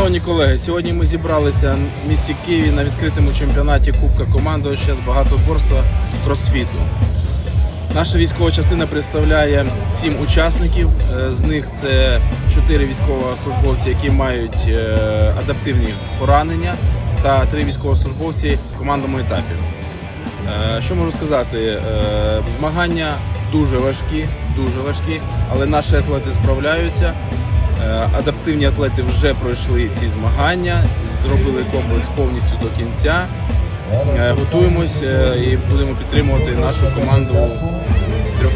Шановні колеги, сьогодні ми зібралися в місті Києві на відкритому чемпіонаті Кубка командувача з багатоборства кросфіту. Наша військова частина представляє сім учасників. Е, З них це чотири військовослужбовці, які мають е, адаптивні поранення, та три військовослужбовці в командному етапі. Е, Що можу сказати? Змагання дуже важкі, дуже важкі, але наші атлети справляються. Е, Адаптивні атлети вже пройшли ці змагання, зробили комплекс повністю до кінця. Е, Готуємось е, і будемо підтримувати нашу команду з трьох.